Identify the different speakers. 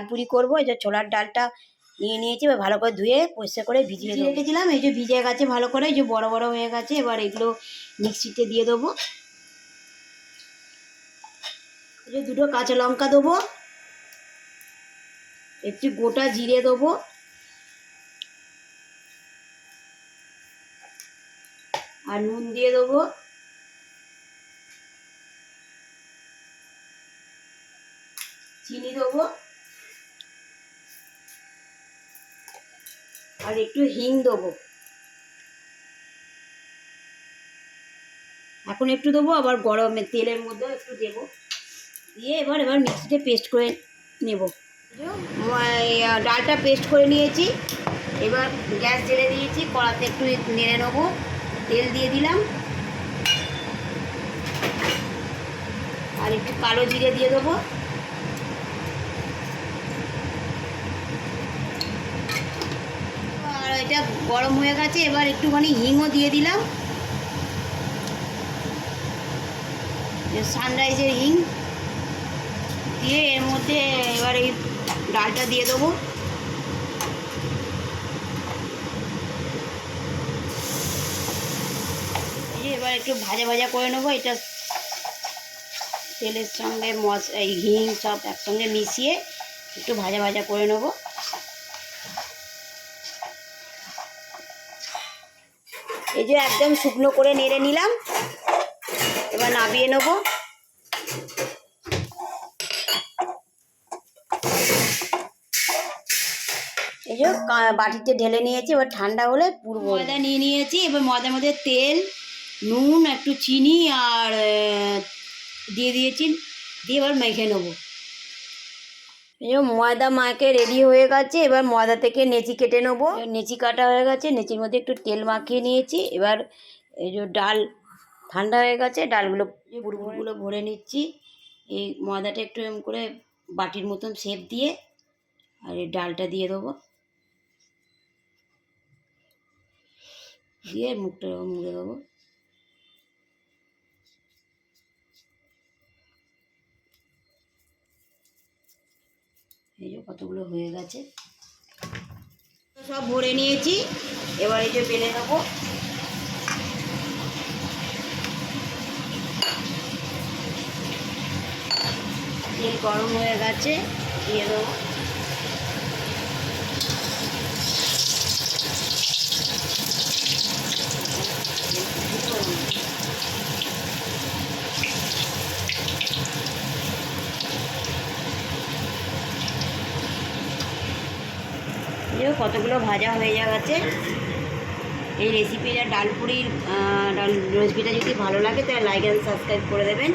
Speaker 1: খিচুড়ি করব এই যে ছোলার ডালটা নিয়ে নিয়েছি এবার ভালো করে ধুয়ে পরিষ্কার করে ভিজিয়ে রেখেছিলাম এই যে ভিজে গেছে ভালো করে এই যে বড় বড় হয়ে গেছে এবার এগুলো মিক্সিতে দিয়ে দেবো। এই যে দুটো কাঁচা লঙ্কা দেবো একটু গোটা জিরে দেবো। আর নুন দিয়ে দেবো। চিনি দেবো। আর একটু হিং দেবো। এখন একটু দেবো, আবার গরমে তেলের মধ্যেও একটু দেবো। দিয়ে এবার এবার মিক্সিতে পেস্ট করে নেব। ডালটা পেস্ট করে নিয়েছি। এবার গ্যাস জেলে দিয়েছি, কড়াতে একটু নেড়ে নেব। তেল দিয়ে দিলাম। আর একটু কালো জিরে দিয়ে দেবো। এটা গরম হয়ে গেছে, এবার একটুখানি হিংও দিয়ে দিলাম। সানরাইজের হিং দিয়ে এর মধ্যে এবার এই ডালটা দিয়ে দেবো। এবার একটু ভাজা ভাজা করে নেব, এটা তেলের সঙ্গে মশ, এই হিং সব একসঙ্গে মিশিয়ে একটু ভাজা ভাজা করে নেব। এই যে একদম শুকনো করে নেড়ে নিলাম। এবার নাবিয়ে নেব। এই যে বাটিতে ঢেলে নিয়েছি, এবার ঠান্ডা হলে পুরো ময়দা নিয়ে নিয়েছি, এবার ময়দার মধ্যে তেল, নুন, একটু চিনি আর দিয়ে দিয়েছি। দিয়ে এবার মেখে নেব। ময়দা মাকে রেডি হয়ে গেছে এবার ময়দা থেকে নেচি কেটে নেব। নেচি কাটা হয়ে গেছে নেচির মধ্যে একটু তেল মাখিয়ে নিয়েছি এবার এই যে ডাল ঠান্ডা হয়ে গেছে ডালগুলো বুড়বুড়গুলো ভরে নিচ্ছি। এই ময়দাটা একটু এম করে বাটির মতন শেপ দিয়ে আর এই ডালটা দিয়ে দেবো। দিয়ে মুখটা মুড়ে দেবো। এই যে কতগুলো হয়ে গেছে। সব ভরে নিয়েছি। এবার এই যে বেলে নেব। গরম হয়ে গেছে, দিয়ে দেবো এই যে কতগুলো ভাজা হয়ে যাচ্ছে এই রেসিপিটা ডালপুরির ডাল রেসিপিটা যদি ভালো লাগে তাহলে লাইক অ্যান্ড সাবস্ক্রাইব করে দেবেন।